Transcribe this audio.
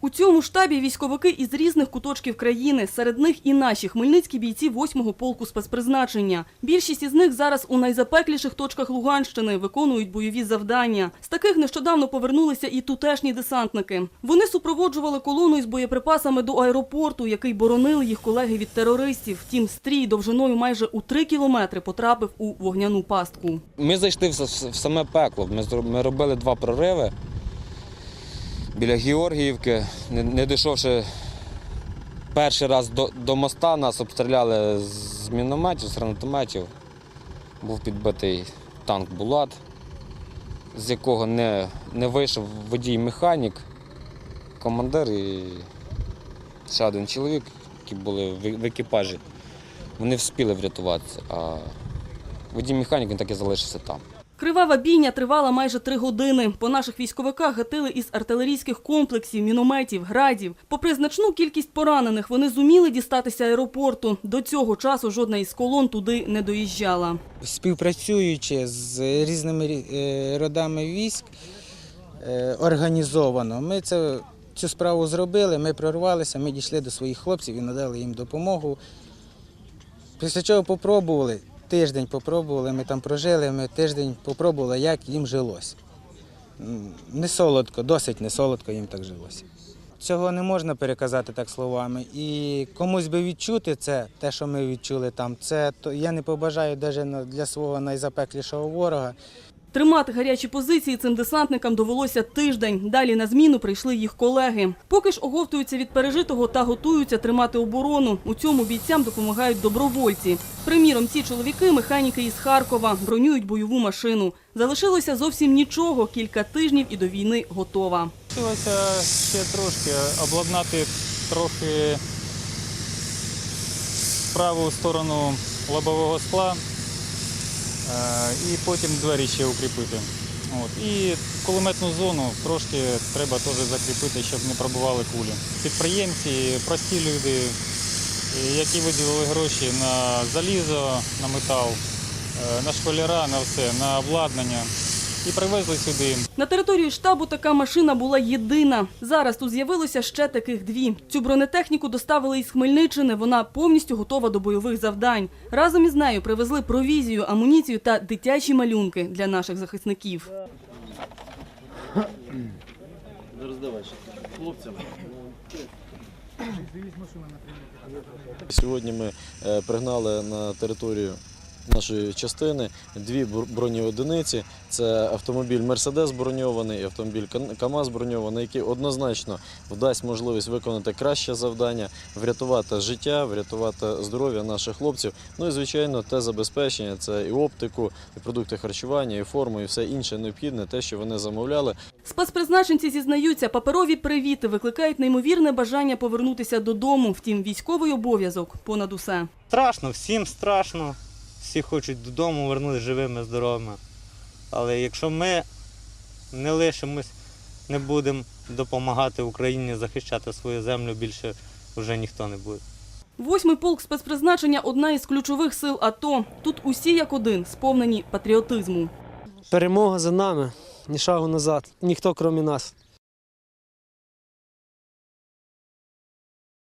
У цьому штабі військовики із різних куточків країни. Серед них і наші хмельницькі бійці 8-го полку спецпризначення. Більшість із них зараз у найзапекліших точках Луганщини виконують бойові завдання. З таких нещодавно повернулися і тутешні десантники. Вони супроводжували колону із боєприпасами до аеропорту, який боронили їх колеги від терористів. Втім, стрій довжиною майже у 3 кілометри потрапив у вогняну пастку. Ми зайшли в, саме пекло. Ми робили два прориви біля Георгіївки. Не, не дійшовши перший раз до, до моста, нас обстріляли з мінометів, з гранатометів. Був підбитий танк Булат, з якого не, не вийшов водій-механік, командир і ще один чоловік, які були в, екіпажі. Вони встигли врятуватися, а водій-механік він так і залишився там. Кривава бійня тривала майже три години. По наших військовиках гатили із артилерійських комплексів, мінометів, градів. Попри значну кількість поранених, вони зуміли дістатися аеропорту. До цього часу жодна із колон туди не доїжджала. співпрацюючи з різними е, родами військ е, організовано. Ми це, цю справу зробили, ми прорвалися, ми дійшли до своїх хлопців і надали їм допомогу. Після чого попробували, тиждень попробували, ми там прожили, ми тиждень попробували, як їм жилось. Не солодко, досить не солодко їм так жилося. Цього не можна переказати так словами. І комусь би відчути це, те, що ми відчули там, це то я не побажаю навіть для свого найзапеклішого ворога. Тримати гарячі позиції цим десантникам довелося тиждень. Далі на зміну прийшли їх колеги. Поки ж оговтуються від пережитого та готуються тримати оборону. У цьому бійцям допомагають добровольці. Приміром, ці чоловіки механіки із Харкова бронюють бойову машину. Залишилося зовсім нічого. Кілька тижнів і до війни готова. Хотілося ще трошки обладнати трохи праву сторону лобового скла і потім двері ще укріпити. От. І кулеметну зону трошки треба теж закріпити, щоб не пробували кулі. Підприємці, прості люди, е, які виділили гроші на залізо, на метал, е, на школяра, на все, на обладнання. І привезли сюди. На території штабу така машина була єдина. Зараз тут з'явилося ще таких дві. Цю бронетехніку доставили із Хмельниччини. Вона повністю готова до бойових завдань. Разом із нею привезли провізію, амуніцію та дитячі малюнки для наших захисників. Сьогодні ми е, пригнали на територію нашої частини дві бр- бронеодиниці. Це автомобіль Мерседес броньований і автомобіль КАМАЗ броньований, який однозначно вдасть можливість виконати краще завдання, врятувати життя, врятувати здоров'я наших хлопців. Ну і звичайно, те забезпечення це і оптику, і продукти харчування, і форму, і все інше необхідне, те, що вони замовляли. Спецпризначенці зізнаються, паперові привіти викликають неймовірне бажання повернутися додому. Втім, військовий обов'язок понад усе. Страшно, всім страшно. Всі хочуть додому вернутися живими, здоровими. Але якщо ми не лишимось, не будемо допомагати Україні захищати свою землю, більше вже ніхто не буде. Восьмий полк спецпризначення одна із ключових сил АТО. Тут усі як один, сповнені патріотизму. Перемога за нами, ні шагу назад, ніхто крім нас.